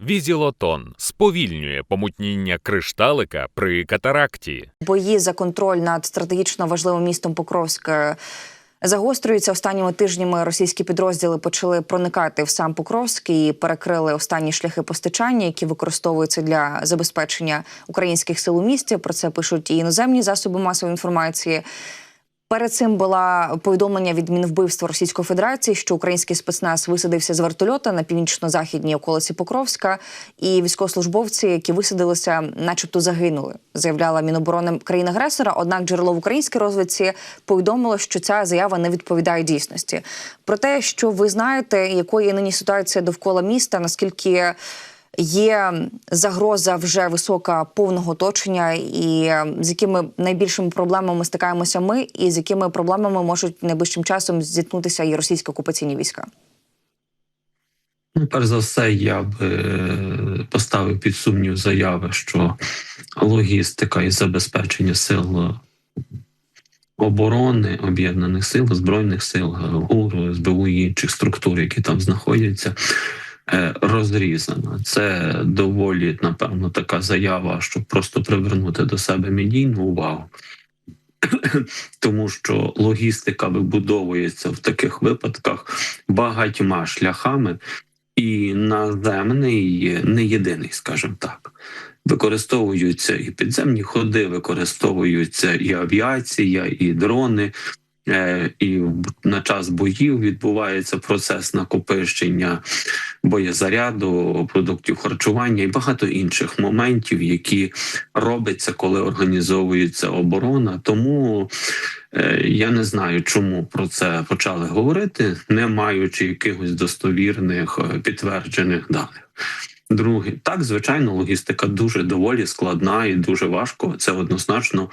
Візілотон сповільнює помутніння кришталика при катаракті. Бої за контроль над стратегічно важливим містом Покровськ е, загострюються. Останніми тижнями російські підрозділи почали проникати в сам Покровськ і перекрили останні шляхи постачання, які використовуються для забезпечення українських сил у місті. Про це пишуть і іноземні засоби масової інформації. Перед цим була повідомлення від Мінвбивства Російської Федерації, що український спецназ висадився з вертольота на північно-західній околиці Покровська, і військовослужбовці, які висадилися, начебто загинули. Заявляла Міноборони країни-агресора. Однак джерело в українській розвідці повідомило, що ця заява не відповідає дійсності. Про те, що ви знаєте, якою є нині ситуація довкола міста, наскільки Є загроза вже висока повного оточення, і е, з якими найбільшими проблемами стикаємося ми, і з якими проблемами можуть найближчим часом зіткнутися і російські окупаційні війська. Ну, перш за все, я б е, поставив під сумнів заяви, що логістика і забезпечення сил оборони об'єднаних сил, збройних сил, ГУР, СБУ і інших структур, які там знаходяться, е, розрізана. Це доволі, напевно, така заява, щоб просто привернути до себе медійну увагу. Тому що логістика вибудовується в таких випадках багатьма шляхами, і наземний не єдиний, скажімо так. Використовуються і підземні ходи, використовуються і авіація, і дрони. Е, І на час боїв відбувається процес накопичення боєзаряду, продуктів харчування і багато інших моментів, які робляться, коли організовується оборона. Тому е, я не знаю, чому про це почали говорити, не маючи якихось достовірних е, підтверджених даних. Друге, так звичайно, логістика дуже доволі складна і дуже важко. Це однозначно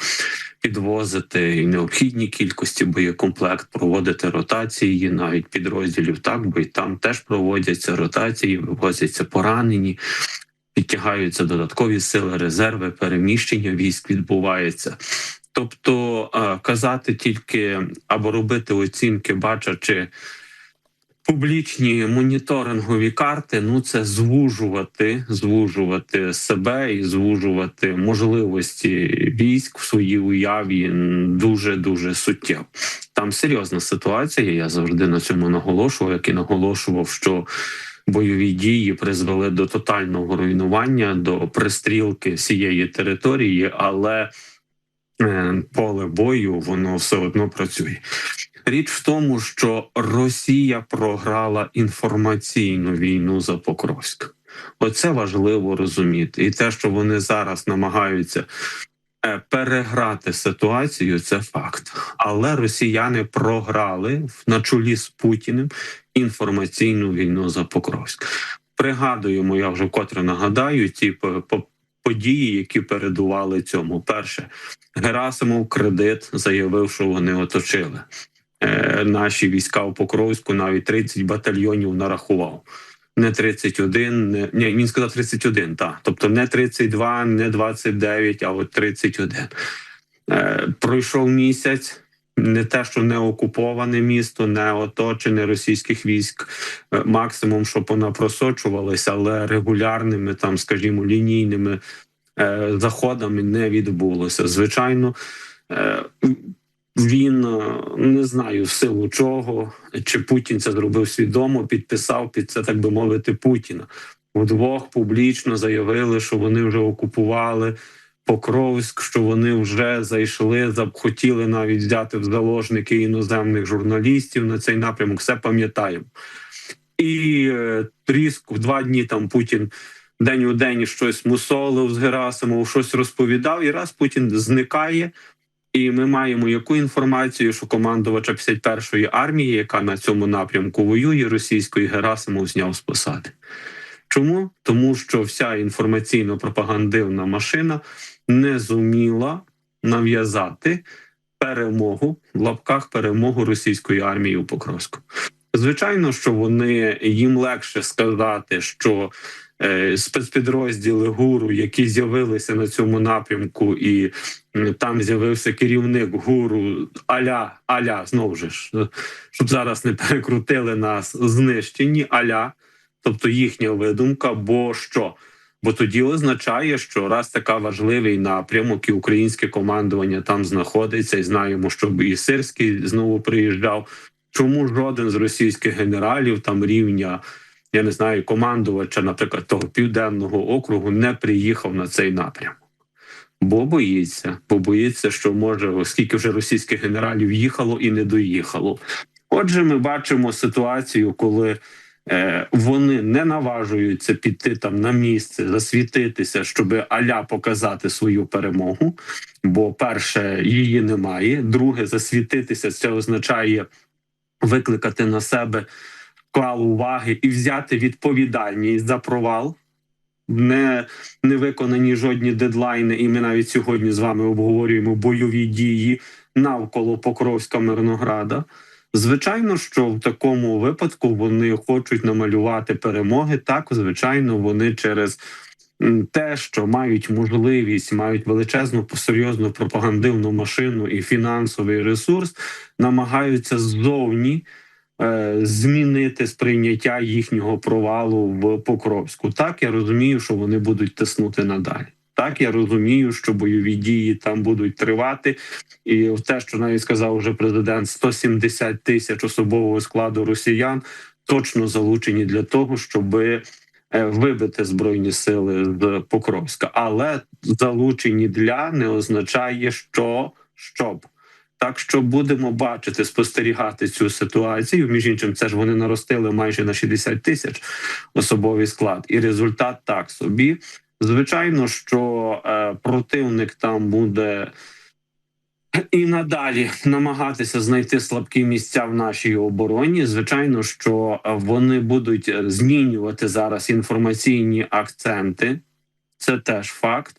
підвозити необхідні кількості боєкомплект, проводити ротації навіть підрозділів. Так, бо і там теж проводяться ротації, вивозяться поранені, підтягаються додаткові сили, резерви, переміщення військ відбувається. Тобто казати тільки або робити оцінки, бачачи публічні моніторингові карти, ну це звужувати, звужувати себе і звужувати можливості військ в своїй уяві дуже дуже суттєво. Там серйозна ситуація. Я завжди на цьому наголошував, як і наголошував, що. Бойові дії призвели до тотального руйнування, до пристрілки всієї території, але е, поле бою воно все одно працює. Річ в тому, що Росія програла інформаційну війну за Покровськ. Оце важливо розуміти, і те, що вони зараз намагаються е, переграти ситуацію, це факт. Але росіяни програли на чолі з Путіним інформаційну війну за Покровськ. Пригадуємо, я вже вкотре нагадаю ті події, які передували цьому. Перше, Герасимов кредит заявив, що вони оточили. Е, наші війська у Покровську навіть 30 батальйонів нарахував. Не 31, не, ні, він сказав 31, так. Тобто не 32, не 29, а от 31. Е, Пройшов місяць. Не те, що не окуповане місто, не оточене російських військ, е, максимум, що вона просочувалася, але регулярними, там, скажімо, лінійними е, заходами не відбулося. Звичайно, е, він е, не знаю в силу чого, чи Путін це зробив свідомо, підписав під це, так би мовити, Путіна. Вдвох публічно заявили, що вони вже окупували Покровськ, що вони вже зайшли, хотіли навіть взяти в заложники іноземних журналістів на цей напрямок. Все пам'ятаємо. І е, тріск в два дні там Путін день у день щось мусолив з Герасимов, щось розповідав, і раз Путін зникає. І ми маємо яку інформацію, що командувача 51-ї армії, яка на цьому напрямку воює російської Герасимов зняв з посади. Чому? Тому що вся інформаційно-пропагандивна машина не зуміла нав'язати перемогу в лапках перемогу російської армії у Покровську. Звичайно, що вони їм легше сказати, що спецпідрозділи гуру, які з'явилися на цьому напрямку, і там з'явився керівник гуру Аля Аля знову ж щоб зараз не перекрутили нас знищені Аля. тобто їхня видумка, бо що? Бо тоді означає, що раз така важливий напрямок, і українське командування там знаходиться, і знаємо, щоб і Сирський знову приїжджав. Чому жоден з російських генералів там рівня, я не знаю, командувача, наприклад, того південного округу не приїхав на цей напрямок? Бо боїться, бо боїться, що може, оскільки вже російських генералів їхало і не доїхало. Отже, ми бачимо ситуацію, коли е, вони не наважуються піти там на місце, засвітитися, щоб аля показати свою перемогу. Бо, перше, її немає. Друге, засвітитися це означає викликати на себе квал уваги і взяти відповідальність за провал. Не, не виконані жодні дедлайни, і ми навіть сьогодні з вами обговорюємо бойові дії навколо Покровська Мирнограда. Звичайно, що в такому випадку вони хочуть намалювати перемоги. Так, звичайно, вони через те, що мають можливість, мають величезну серйозну пропагандивну машину і фінансовий ресурс, намагаються ззовні змінити сприйняття їхнього провалу в Покровську. Так я розумію, що вони будуть тиснути надалі. Так, я розумію, що бойові дії там будуть тривати, і те, що навіть сказав вже президент, 170 тисяч особового складу росіян точно залучені для того, щоб вибити збройні сили з Покровська. Але залучені для не означає, що щоб. Так що будемо бачити, спостерігати цю ситуацію. Між іншим, це ж вони наростили майже на 60 тисяч особовий склад, і результат так собі. Звичайно, що е, противник там буде і надалі намагатися знайти слабкі місця в нашій обороні. Звичайно, що вони будуть змінювати зараз інформаційні акценти. Це теж факт.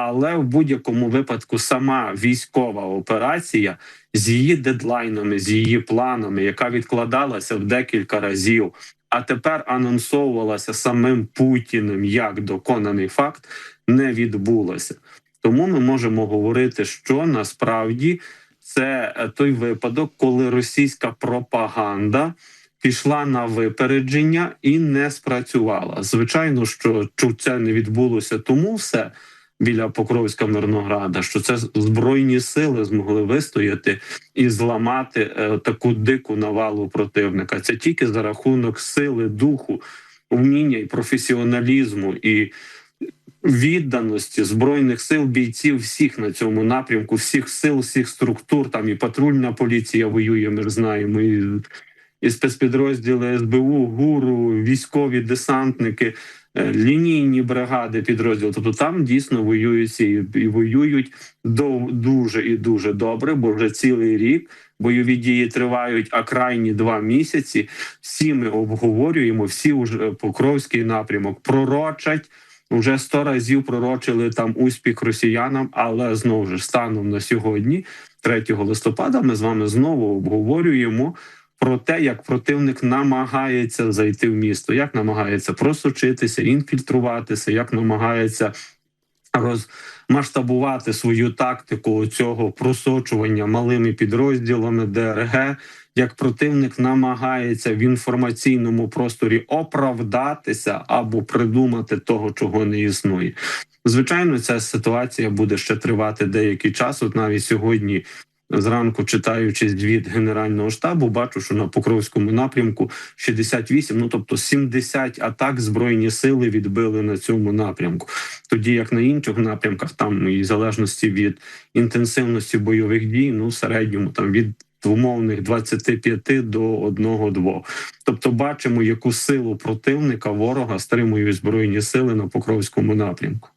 Але в будь-якому випадку сама військова операція з її дедлайнами, з її планами, яка відкладалася в декілька разів, а тепер анонсовувалася самим Путіним як доконаний факт, не відбулася. Тому ми можемо говорити, що насправді це е, той випадок, коли російська пропаганда пішла на випередження і не спрацювала. Звичайно, що це не відбулося, тому все біля Покровська Мирнограда, що це збройні сили змогли вистояти і зламати е, таку дику навалу противника. Це тільки за рахунок сили духу, вміння і професіоналізму і відданості збройних сил бійців всіх на цьому напрямку, всіх сил, всіх структур. Там і патрульна поліція воює. Ми знаємо і. І спецпідрозділи СБУ, ГУРу, військові десантники, лінійні бригади підрозділів. Тобто там дійсно воюються і, і воюють до дуже і дуже добре, бо вже цілий рік бойові дії тривають, а крайні два місяці. Всі ми обговорюємо, всі вже Покровський напрямок пророчать. Вже сто разів пророчили там успіх росіянам, але знову ж станом на сьогодні, 3 листопада, ми з вами знову обговорюємо про те, як противник намагається зайти в місто, як намагається просочитися, інфільтруватися, як намагається розмасштабувати свою тактику цього просочування малими підрозділами ДРГ. Як противник намагається в інформаційному просторі оправдатися або придумати того, чого не існує, звичайно, ця ситуація буде ще тривати деякий час. От навіть сьогодні Зранку читаючи звіт Генерального штабу, бачу, що на Покровському напрямку 68, ну тобто 70 атак збройні сили відбили на цьому напрямку. Тоді як на інших напрямках, там і в залежності від інтенсивності бойових дій, ну в середньому там від умовних 25 до 1-2. Тобто, бачимо, яку силу противника ворога стримують збройні сили на Покровському напрямку.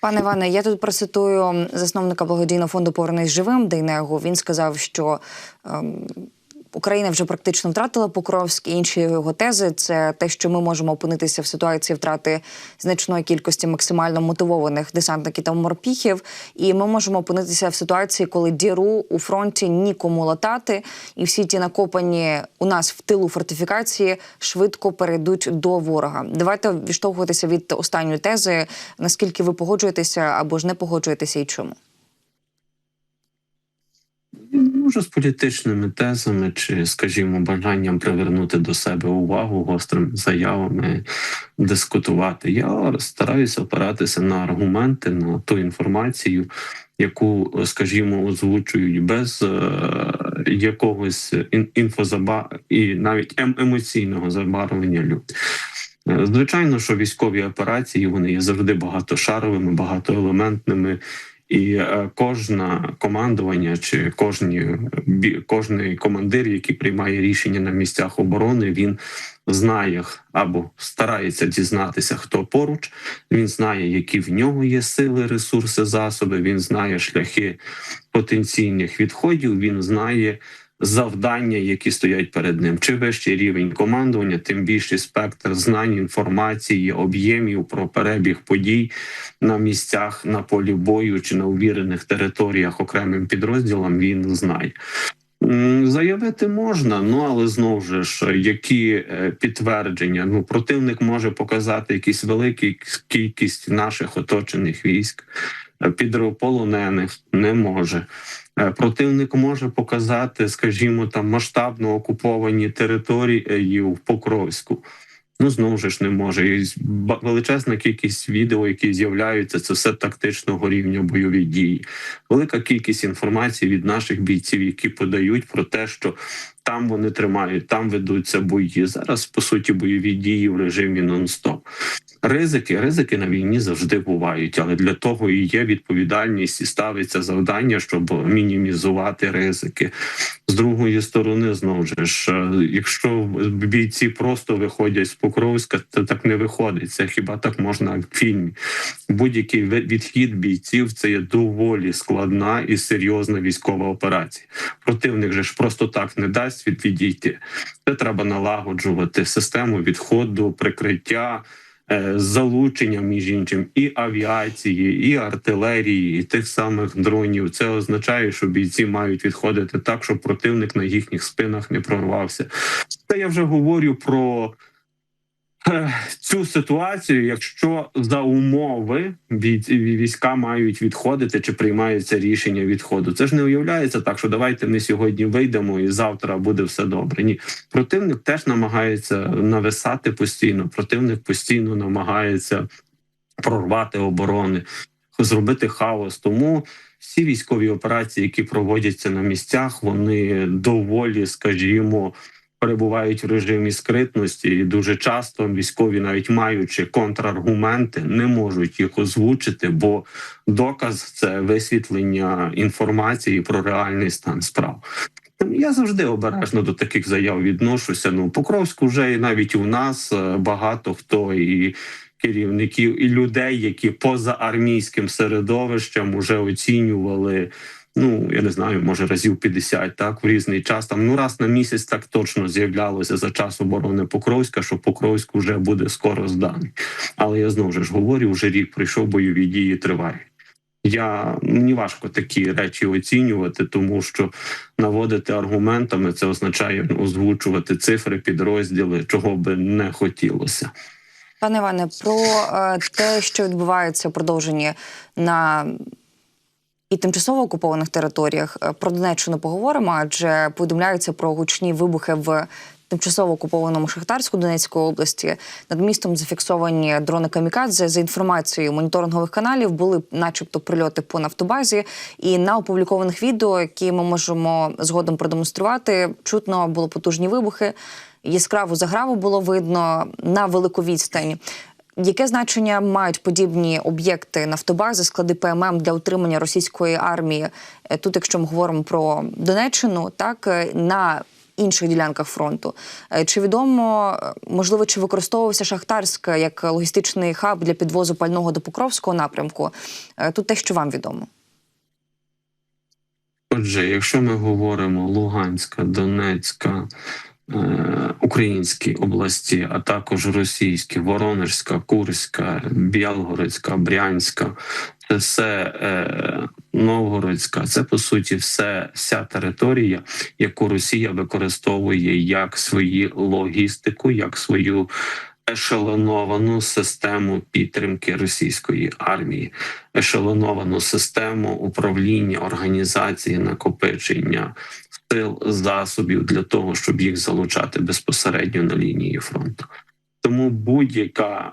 Пане Іване, я тут процитую засновника благодійного фонду Повернись живим Дейнегу. Він сказав, що ем, Україна вже практично втратила Покровськ. Інші його тези це те, що ми можемо опинитися в ситуації втрати значної кількості максимально мотивованих десантників та морпіхів. І ми можемо опинитися в ситуації, коли діру у фронті нікому латати, і всі ті накопані у нас в тилу фортифікації швидко перейдуть до ворога. Давайте відштовхуватися від останньої тези. Наскільки ви погоджуєтеся або ж не погоджуєтеся, і чому? Може з політичними тезами чи, скажімо, бажанням привернути до себе увагу гострими заявами, дискутувати. Я стараюся опиратися на аргументи, на ту інформацію, яку, скажімо, озвучують без е, якогось ін- інфозаба і навіть ем- емоційного забарвлення люди. Е, Звичайно, що військові операції вони є завжди багатошаровими, багатоелементними, і кожне кожна командування чи кожні кожний командир, який приймає рішення на місцях оборони, він знає або старається дізнатися, хто поруч. Він знає, які в нього є сили, ресурси, засоби. Він знає шляхи потенційних відходів. Він знає завдання, які стоять перед ним. Чи вищий рівень командування, тим більший спектр знань, інформації, об'ємів про перебіг подій на місцях на полі бою чи на увірених територіях окремим підрозділам. Він знає. Заявити можна, ну але знову ж які е, підтвердження? Ну, противник може показати якісь великі кількість наших оточених військ, е, підрополонених не може. Е, Противник може показати, скажімо, там масштабно окуповані території в Покровську. Ну знову ж не може. І величезна кількість відео, які з'являються, це все тактичного рівня бойові дії. Велика кількість інформації від наших бійців, які подають про те, що там вони тримають, там ведуться бої. Зараз по суті бойові дії в режимі нон-стоп. Ризики, ризики на війні завжди бувають, але для того і є відповідальність і ставиться завдання, щоб мінімізувати ризики. З другої сторони, знову ж, е, якщо бійці просто виходять з Покровська, це так не виходить. Це хіба так можна в фільмі? Будь-який відхід бійців це є доволі складна і серйозна військова операція. Противник же ж просто так не дасть від відійти. Це треба налагоджувати систему відходу, прикриття. е, Залучення між іншим і авіації, і артилерії, і тих самих дронів. Це означає, що бійці мають відходити так, щоб противник на їхніх спинах не прорвався. Це я вже говорю про цю ситуацію, якщо за умови війська мають відходити чи приймається рішення відходу. Це ж не уявляється так, що давайте ми сьогодні вийдемо і завтра буде все добре. Ні, противник теж намагається нависати постійно. Противник постійно намагається прорвати оборони, зробити хаос. Тому всі військові операції, які проводяться на місцях, вони доволі, скажімо, перебувають в режимі скритності, і дуже часто військові, навіть маючи контраргументи, не можуть їх озвучити, бо доказ це висвітлення інформації про реальний стан справ. Я завжди обережно до таких заяв відношуся. Ну, Покровську вже і навіть у нас е, багато хто і керівників, і людей, які поза армійським середовищем вже оцінювали. Ну, я не знаю, може разів 50, так в різний час. Там ну раз на місяць так точно з'являлося за час оборони Покровська, що Покровськ вже буде скоро зданий. Але я знову ж говорю, вже рік пройшов, бойові дії тривають. Я мені важко такі речі оцінювати, тому що наводити аргументами це означає озвучувати цифри, підрозділи, чого би не хотілося. Пане Іване, про е, те, що відбувається в продовженні на і тимчасово окупованих територіях, е, про Донеччину поговоримо, адже повідомляються про гучні вибухи в тимчасово окупованому Шахтарську Донецької області. Над містом зафіксовані дрони камікадзе. За інформацією моніторингових каналів були, начебто, прильоти по нафтобазі. І на опублікованих відео, які ми можемо згодом продемонструвати, чутно було потужні вибухи. Яскраву заграву було видно на велику відстань. Яке значення мають подібні об'єкти нафтобази, склади ПММ для утримання російської армії? Е, Тут, якщо ми говоримо про Донеччину, так е, на інших ділянках фронту, Е, чи відомо можливо, чи використовувався Шахтарськ як логістичний хаб для підвозу пального до Покровського напрямку? Тут те, що вам відомо. Отже, якщо ми говоримо Луганська, Донецька, е, Українські області, а також російські, Воронежська, Курська, Білгородська, Брянська, це все е, Новгородська, це по суті все вся територія, яку Росія використовує як свою логістику, як свою ешелоновану систему підтримки російської армії, ешелоновану систему управління організації накопичення сил засобів для того, щоб їх залучати безпосередньо на лінії фронту. Тому будь-яка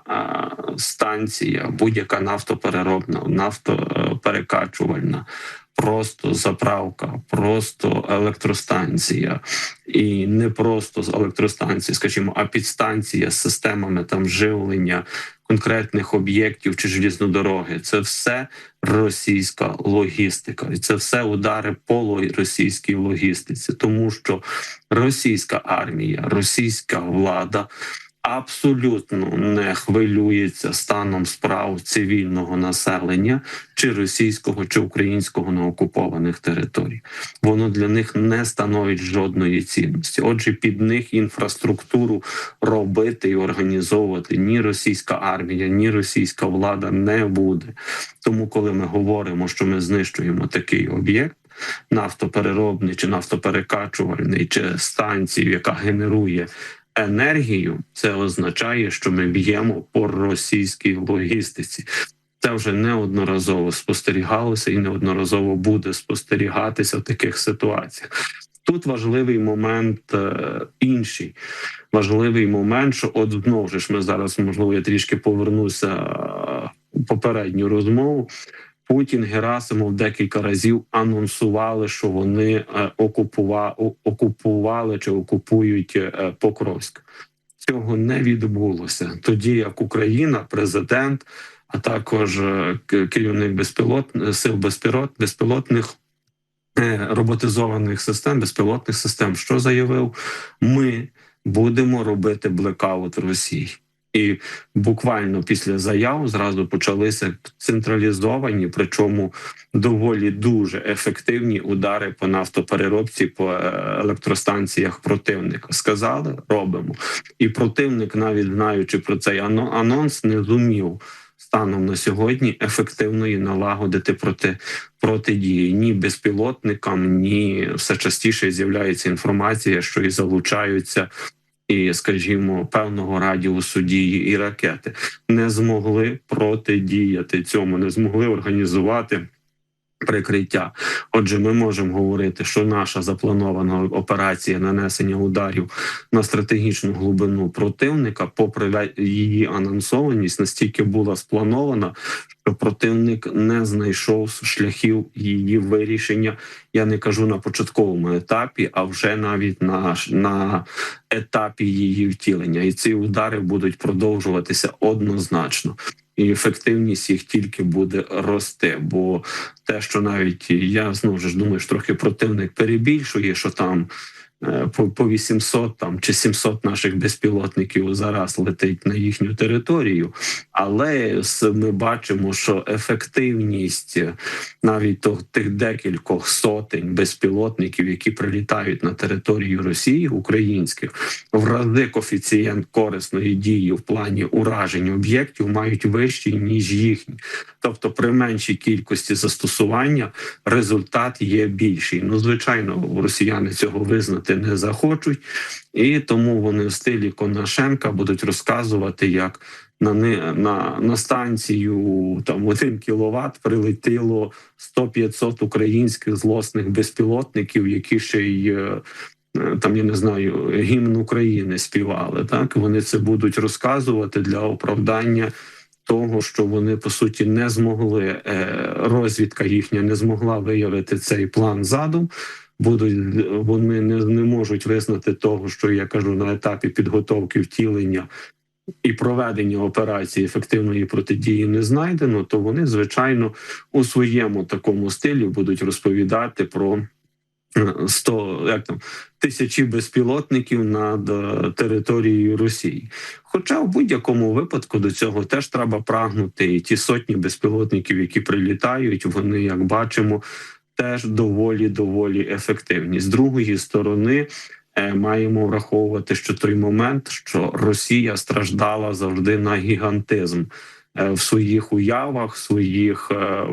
станція, будь-яка нафтопереробна, нафтоперекачувальна, просто заправка, просто електростанція, і не просто з електростанції, скажімо, а підстанція з системами там живлення конкретних об'єктів чи желізнодороги. Це все російська логістика, і це все удари по російській логістиці, тому що російська армія, російська влада абсолютно не хвилюється станом справ цивільного населення чи російського чи українського на окупованих територіях. Воно для них не становить жодної цінності. Отже, під них інфраструктуру робити і організовувати ні російська армія, ні російська влада не буде. Тому, коли ми говоримо, що ми знищуємо такий об'єкт. Нафтопереробний чи нафтоперекачувальний, чи станцію, яка генерує енергію, це означає, що ми б'ємо по російській логістиці. Це вже неодноразово спостерігалося і неодноразово буде спостерігатися в таких ситуаціях. Тут важливий момент е, інший. Важливий момент, що от знову ж ми зараз, можливо, я трішки повернуся е, у попередню розмову. Путін Герасимов декілька разів анонсували, що вони е, окупували, окупували чи окупують е, Покровськ. Цього не відбулося. Тоді як Україна, президент, а також е, керівник безпілот сил безпілот, безпілотних роботизованих систем, безпілотних систем, що заявив, ми будемо робити блекаут Росії. І буквально після заяв зразу почалися централізовані, причому доволі дуже ефективні удари по нафтопереробці по е, електростанціях противника. Сказали, робимо. І противник, навіть знаючи про цей анонс, не зумів станом на сьогодні ефективної налагодити проти протидії ні безпілотникам, ні все частіше з'являється інформація, що і залучаються і, скажімо, певного радіусу дії і ракети не змогли протидіяти цьому, не змогли організувати. Прикриття, отже, ми можемо говорити, що наша запланована операція нанесення ударів на стратегічну глибину противника, попри її анонсованість, настільки була спланована, що противник не знайшов шляхів її вирішення. Я не кажу на початковому етапі, а вже навіть на, на етапі її втілення. І ці удари будуть продовжуватися однозначно. І ефективність їх тільки буде рости. Бо те, що навіть я знову ж думаю, що трохи противник перебільшує, що там по по 800 там чи 700 наших безпілотників зараз летить на їхню територію, але ми бачимо, що ефективність навіть то, тих декількох сотень безпілотників, які прилітають на територію Росії, українських в рази коефіцієнт корисної дії в плані уражень об'єктів мають вищий ніж їхні, тобто при меншій кількості застосування результат є більший. Ну звичайно, росіяни цього визнати слухати не захочуть, і тому вони в стилі Конашенка будуть розказувати, як на на, на станцію там один кіловат прилетіло 100-500 українських злосних безпілотників, які ще й е, там я не знаю гімн України співали. Так вони це будуть розказувати для оправдання. Того, що вони по суті не змогли, е, розвідка їхня не змогла виявити цей план задум будуть вони не, не можуть визнати того, що я кажу на етапі підготовки втілення. І проведення операції ефективної протидії не знайдено, то вони звичайно у своєму такому стилі будуть розповідати про 100, як там тисячі безпілотників над е, територією Росії. Хоча в будь-якому випадку до цього теж треба прагнути, і ті сотні безпілотників, які прилітають, вони як бачимо теж доволі доволі ефективні. З другої сторони. Е, маємо враховувати, що той момент, що Росія страждала завжди на гігантизм е, в своїх уявах, своїх е,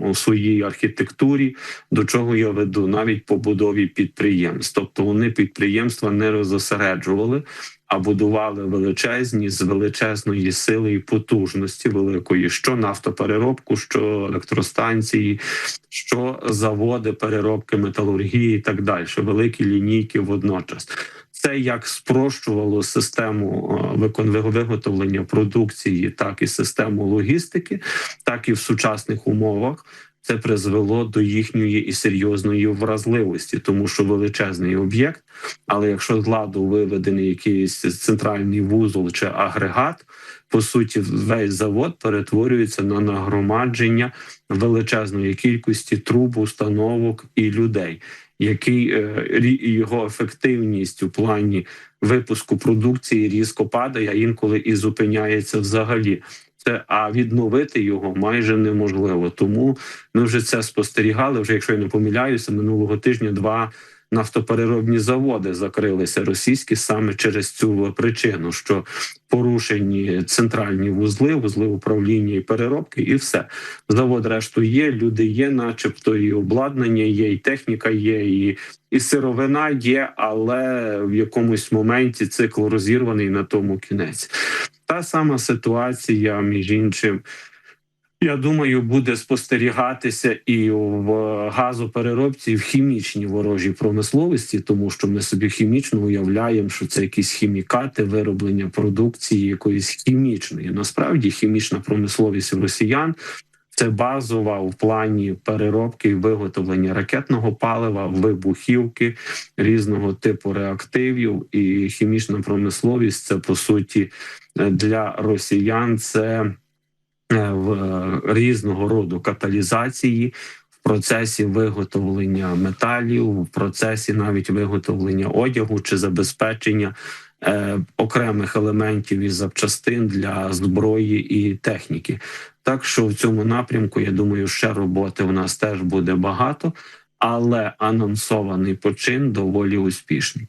у своїй архітектурі, до чого я веду навіть побудові підприємств. Тобто вони підприємства не розосереджували, а будували величезні з величезної сили і потужності великої, що нафтопереробку, що електростанції, що заводи переробки металургії, і так далі, великі лінійки водночас. Це як спрощувало систему е, виготовлення продукції, так і систему логістики, так і в сучасних умовах. Це призвело до їхньої і серйозної вразливості, тому що величезний об'єкт. Але якщо з ладу виведений якийсь центральний вузол чи агрегат, по суті, весь завод перетворюється на нагромадження величезної кількості труб, установок і людей, який е, його ефективність у плані випуску продукції різко падає, а інколи і зупиняється взагалі. А відновити його майже неможливо. Тому ми вже це спостерігали. Вже якщо я не помиляюся, минулого тижня два нафтопереробні заводи закрилися російські саме через цю причину, що порушені центральні вузли, вузли управління і переробки, і все завод решту є. Люди є, начебто, і обладнання є, і техніка є, і, і сировина є, але в якомусь моменті цикл розірваний на тому кінець. Та сама ситуація, між іншим. Я думаю, буде спостерігатися і в газопереробці, і в хімічній ворожій промисловості, тому що ми собі хімічно уявляємо, що це якісь хімікати, вироблення продукції якоїсь хімічної. Насправді, хімічна промисловість росіян це базова в плані переробки і виготовлення ракетного палива, вибухівки різного типу реактивів. І хімічна промисловість це по суті для росіян це в е, різного роду каталізації в процесі виготовлення металів, в процесі навіть виготовлення одягу чи забезпечення е, окремих елементів і запчастин для зброї і техніки. Так що в цьому напрямку я думаю, ще роботи у нас теж буде багато, але анонсований почин доволі успішний.